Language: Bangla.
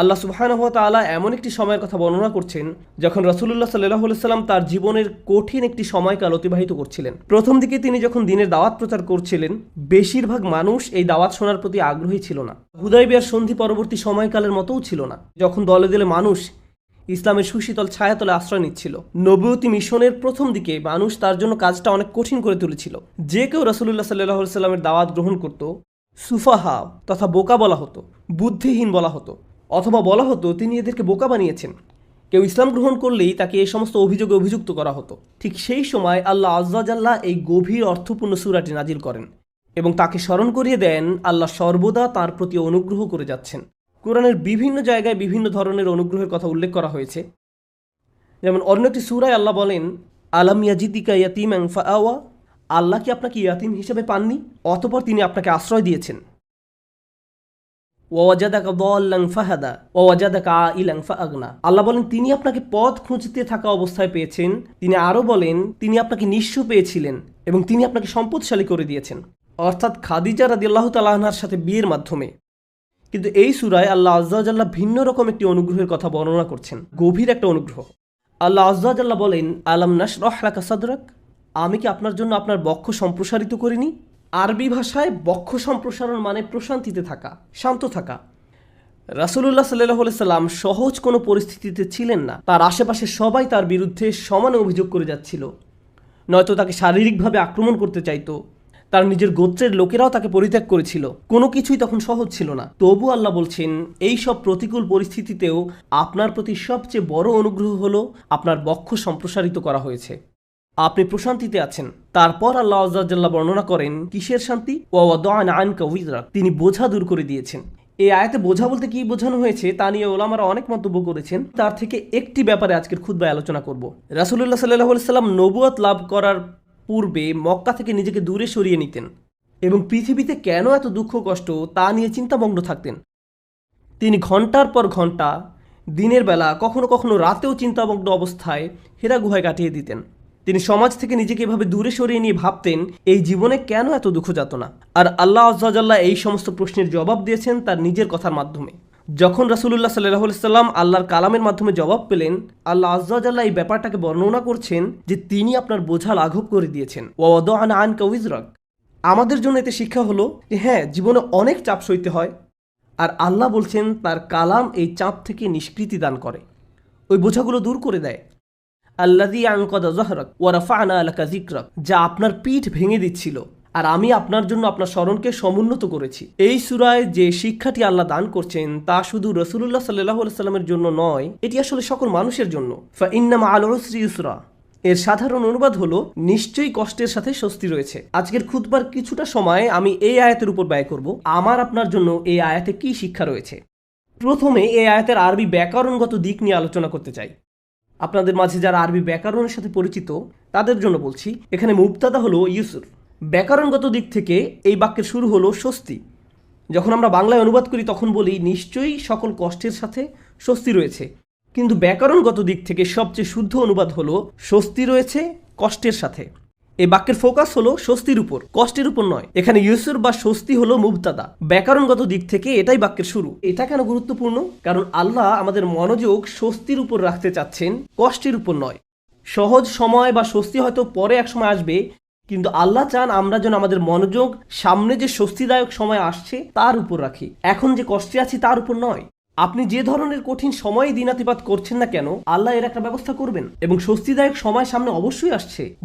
আল্লাহ সুবহানাহু তাআলা এমন একটি সময়ের কথা বর্ণনা করছেন যখন রাসূলুল্লাহ সাল্লাল্লাহু আলাইহি সাল্লাম তার জীবনের কঠিন একটি সময়কাল অতিবাহিত করছিলেন। প্রথম দিকে তিনি যখন দিনের দাওয়াত প্রচার করছিলেন, বেশিরভাগ মানুষ এই দাওয়াত শোনার প্রতি আগ্রহী ছিল না। হুদাইবিয়ার সন্ধি পরবর্তী সময়কালের মতোও ছিল না, যখন দলে দলে মানুষ ইসলামের সুশীতল ছায়াতলে আশ্রয় নিচ্ছিল। নবুয়তি মিশনের প্রথম দিকে মানুষ তার জন্য কাজটা অনেক কঠিন করে তুলেছিল। যে কেউ রাসূলুল্লাহ সাল্লাহ সাল্লামের দাওয়াত গ্রহণ করত, সুফাহা তথা বোকা বলা হতো, বুদ্ধিহীন বলা হতো। অথবা বলা হতো, তিনি এদেরকে বোকা বানিয়েছেন। কেউ ইসলাম গ্রহণ করলেই তাকে এই সমস্ত অভিযোগে অভিযুক্ত করা হতো। ঠিক সেই সময় আল্লাহ আজ্জাজাল্লাহ এই গভীর অর্থপূর্ণ সুরাটি নাজিল করেন এবং তাকে স্মরণ করিয়ে দেন, আল্লাহ সর্বদা তার প্রতি অনুগ্রহ করে যাচ্ছেন। কোরআনের বিভিন্ন জায়গায় বিভিন্ন ধরনের অনুগ্রহের কথা উল্লেখ করা হয়েছে। যেমন অন্য একটি সুরায় আল্লাহ বলেন, আলাম ইয়াজিদিকা ইয়াতিম আওয়া আল্লাহ কি আপনাকে ইয়াতিম হিসেবে পাননি? অতপর তিনি আপনাকে আশ্রয় দিয়েছেন। ওয়াজাদাকা দল্লাং ফাহাদা ওয়াজাদাকা আইলাং ফাগনা আল্লাহ বলেন, তিনি আপনাকে পথ খুঁজতে থাকা অবস্থায় পেয়েছেন। তিনি আরও বলেন, তিনি আপনাকে নিঃস্ব পেয়েছিলেন এবং তিনি আপনাকে সম্পদশালী করে দিয়েছেন। অর্থাৎ খাদিজা রাদি আল্লাহ তালাহনার সাথে বিয়ের মাধ্যমে। কিন্তু এই সুরায় আল্লাহ আজ্জাজাল্লাহ ভিন্ন রকম একটি অনুগ্রহের কথা বর্ণনা করছেন। গভীর একটা অনুগ্রহ। আল্লাহ আজ্জাজাল্লাহ বলেন, আলাম নাস রহলাকা সাদরাক? আমি কি আপনার জন্য আপনার বক্ষ সম্প্রসারিত করিনি? আরবি ভাষায় বক্ষ সম্প্রসারণ মানে প্রশান্তিতে থাকা, শান্ত থাকা। রাসুলুল্লাহ সাল্লাহ সাল্লাম সহজ কোনো পরিস্থিতিতে ছিলেন না। তার আশেপাশে সবাই তার বিরুদ্ধে সমানে অভিযোগ করে যাচ্ছিল। নয়তো তাকে শারীরিকভাবে আক্রমণ করতে চাইতো। তার নিজের গোত্রের লোকেরাও তাকে পরিত্যাগ করেছিল। কোনো কিছুই তখন সহজ ছিল না। তবু আল্লাহ বলছেন, এই সব প্রতিকূল পরিস্থিতিতেও আপনার প্রতি সবচেয়ে বড় অনুগ্রহ হলো আপনার বক্ষ সম্প্রসারিত করা হয়েছে। আপনি প্রশান্তিতে আছেন। তারপর আল্লাহ আজ্জাল্লাহ বর্ণনা করেন, কিসের শান্তি? তিনি বোঝা দূর করে দিয়েছেন। এই আয়াতে বোঝা বলতে কি বোঝানো হয়েছে, তা নিয়ে ওলামারা অনেক মন্তব্য করেছেন। তার থেকে একটি ব্যাপারে আজকের খুদ্ায় আলোচনা করব। রাসুল্লাহ সাল্লাহ সাল্লাম নবুয়াত লাভ করার পূর্বে মক্কা থেকে নিজেকে দূরে সরিয়ে নিতেন এবং পৃথিবীতে কেন এত দুঃখ, কষ্ট, তা নিয়ে চিন্তামগ্ন থাকতেন। তিনি ঘণ্টার পর ঘণ্টা দিনের বেলা, কখনো কখনো রাতেও চিন্তামগ্ন অবস্থায় হেরা গুহায় কাটিয়ে দিতেন। তিনি সমাজ থেকে নিজেকে এভাবে দূরে সরিয়ে নিয়ে ভাবতেন, এই জীবনে কেন এত দুঃখ যাতনা আর আল্লাহ আজ্লাহ এই সমস্ত প্রশ্নের জবাব দিয়েছেন তার নিজের কথার মাধ্যমে। যখন রাসুলুল্লাহ সাল্লাহ সাল্লাম আল্লাহর কালামের মাধ্যমে জবাব পেলেন, আল্লাহ আজ্লাহ এই ব্যাপারটাকে বর্ণনা করছেন যে তিনি আপনার বোঝা লাঘব করে দিয়েছেন। ওয়াদ আন আন আমাদের জন্য এতে শিক্ষা হলো যে হ্যাঁ জীবনে অনেক চাপ সইতে হয়। আর আল্লাহ বলছেন, তার কালাম এই চাপ থেকে নিষ্কৃতি দান করে। ওই বোঝাগুলো দূর করে দেয়। যা আপনার পিঠ ভেঙে দিচ্ছিল আর আমি আপনার জন্য আপনার স্মরণকে সমুন্নত করেছি। এই সুরায় যে শিক্ষাটি আল্লাহ দান করছেন, তা শুধু রসুল্লাহ সাল্লাহ সাল্লামের জন্য নয়, এটি আসলে সকল মানুষের জন্য। এর সাধারণ অনুবাদ হলো, নিশ্চয়ই কষ্টের সাথে স্বস্তি রয়েছে। আজকের খুদবার কিছুটা সময় আমি এই আয়াতের উপর ব্যয় করব। আমার আপনার জন্য এই আয়াতে কি শিক্ষা রয়েছে? প্রথমে এই আয়াতের আরবি ব্যাকরণগত দিক নিয়ে আলোচনা করতে চাই। আপনাদের মাঝে যারা আরবি ব্যাকরণের সাথে পরিচিত, তাদের জন্য বলছি, এখানে মুবতাদা হলো ইউসুর ব্যাকরণগত দিক থেকে এই বাক্যের শুরু হলো স্বস্তি। যখন আমরা বাংলায় অনুবাদ করি, তখন বলি, নিশ্চয়ই সকল কষ্টের সাথে স্বস্তি রয়েছে। কিন্তু ব্যাকরণগত দিক থেকে সবচেয়ে শুদ্ধ অনুবাদ হলো, স্বস্তি রয়েছে, কষ্টের সাথে। এই বাক্যের ফোকাস হলো স্বস্তির উপর, কষ্টের উপর নয়। এখানে ইউসুর বা স্বস্তি হলো মুবতাদা। ব্যাকরণগত দিক থেকে এটাই বাক্যের শুরু। এটা কেন গুরুত্বপূর্ণ? কারণ আল্লাহ আমাদের মনোযোগ স্বস্তির উপর রাখতে চাচ্ছেন, কষ্টের উপর নয়। সহজ সময় বা স্বস্তি হয়তো পরে এক সময় আসবে, কিন্তু আল্লাহ চান আমরা যেন আমাদের মনোযোগ সামনে যে স্বস্তিদায়ক সময় আসছে, তার উপর রাখি। এখন যে কষ্টে আছি, তার উপর নয়। আপনি যে ধরনের কঠিন সময় দিনাতিপাত করছেন না কেন, আল্লাহ এর একটা ব্যবস্থা করবেন। এবং স্বস্তিদায়ক সময় সামনে অবশ্যই আসছে।